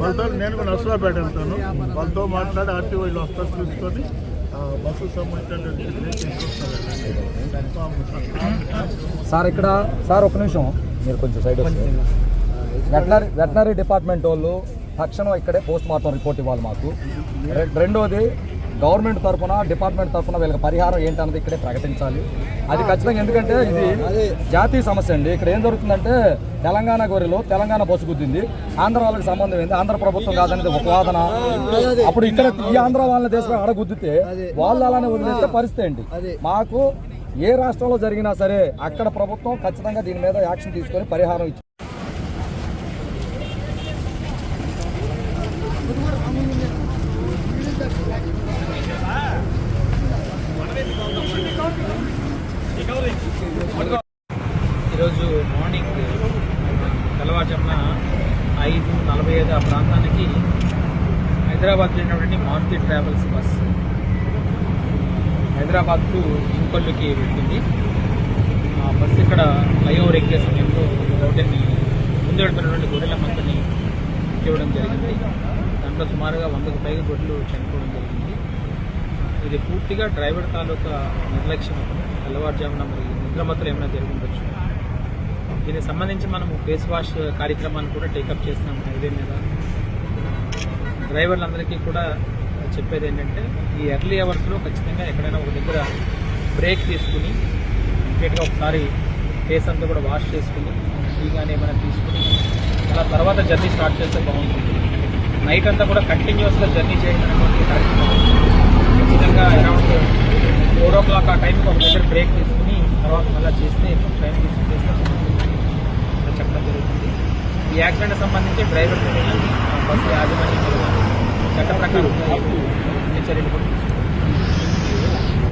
వాళ్ళతో నేను కూడా నర్సరాపేట వెళ్తాను. వాళ్ళతో మాట్లాడి ఆర్టీఓ వీళ్ళు వస్తారు చూసుకొని ఆ, బస్సు సంబంధించిన సార్ ఇక్కడ సార్ ఒక నిమిషం. మీరు కొంచెం సైడ్ వెటనరీ వెటనరీ డిపార్ట్మెంట్ వాళ్ళు తక్షణం ఇక్కడే పోస్ట్ మార్టం రిపోర్ట్ ఇవ్వాలి మాకు. రెండోది గవర్నమెంట్ తరఫున డిపార్ట్మెంట్ తరఫున వీళ్ళకి పరిహారం ఏంటన్నది ఇక్కడే ప్రకటించాలి. అది ఖచ్చితంగా ఎందుకంటే ఇది జాతీయ సమస్య అండి. ఇక్కడ ఏం జరుగుతుందంటే తెలంగాణ గొర్రెలు తెలంగాణ బస్సు గుద్దింది. ఆంధ్ర వాళ్ళకి సంబంధం ఏంది? ఆంధ్ర ప్రభుత్వం కాదనేది ఒక వాదన. అప్పుడు ఇక్కడ ఈ ఆంధ్ర వాళ్ళని దేశం ఆడ గుద్దితే వాళ్ళు అలానే వదిలేస్తే పరిస్థితి ఏంటి? మాకు ఏ రాష్ట్రంలో జరిగినా సరే అక్కడ ప్రభుత్వం ఖచ్చితంగా దీని మీద యాక్షన్ తీసుకొని పరిహారం ఇచ్చి నలభై ఐదు ఆ ప్రాంతానికి హైదరాబాద్ చెందినటువంటి Maruti travels bus Hyderabad to ఇంకొల్లుకి వెళ్తుంది ఆ బస్సు ఇక్కడ ఫ్లైఓవర్ ఎక్కే సమయంలో గొడ్డని ముందు వెళ్తున్నటువంటి గొర్రెల మంతని ఇవ్వడం జరిగింది. దాంట్లో సుమారుగా వందకు పైగా గొడ్లు చనిపోవడం జరిగింది. ఇది పూర్తిగా డ్రైవర్ తాలూకా నిర్లక్ష్యం. తెల్లవారుజామున మరి నిద్రమతలు ఏమైనా జరిగి ఉండొచ్చు. దీనికి సంబంధించి మనము ఫేస్ వాష్ కార్యక్రమాన్ని కూడా టేకప్ చేస్తున్నాం హైవే మీద. డ్రైవర్లందరికీ కూడా చెప్పేది ఏంటంటే ఈ ఎర్లీ అవర్స్లో ఖచ్చితంగా ఎక్కడైనా ఒక దగ్గర బ్రేక్ తీసుకుని ఇమీడియట్గా ఒకసారి ఫేస్ అంతా కూడా వాష్ చేసుకుని టీ కానీ ఏమైనా తీసుకుని అలా తర్వాత జర్నీ స్టార్ట్ చేస్తే బాగుంటుంది. నైట్ అంతా కూడా కంటిన్యూస్గా జర్నీ చేయడానికి కార్యక్రమం. ఖచ్చితంగా అరౌండ్ ఫోర్ ఓ క్లాక్ ఆ టైంకి ఒక దగ్గర బ్రేక్ తీసుకుని తర్వాత మళ్ళీ చేస్తే టైం తీసుకుని చేస్తే చెప్పడం జరుగుతుంది. ఈ యాక్సిడెంట్ సంబంధించి డ్రైవర్ బస్సు యాజమాన్యం చట్ట ప్రకారం చర్యలు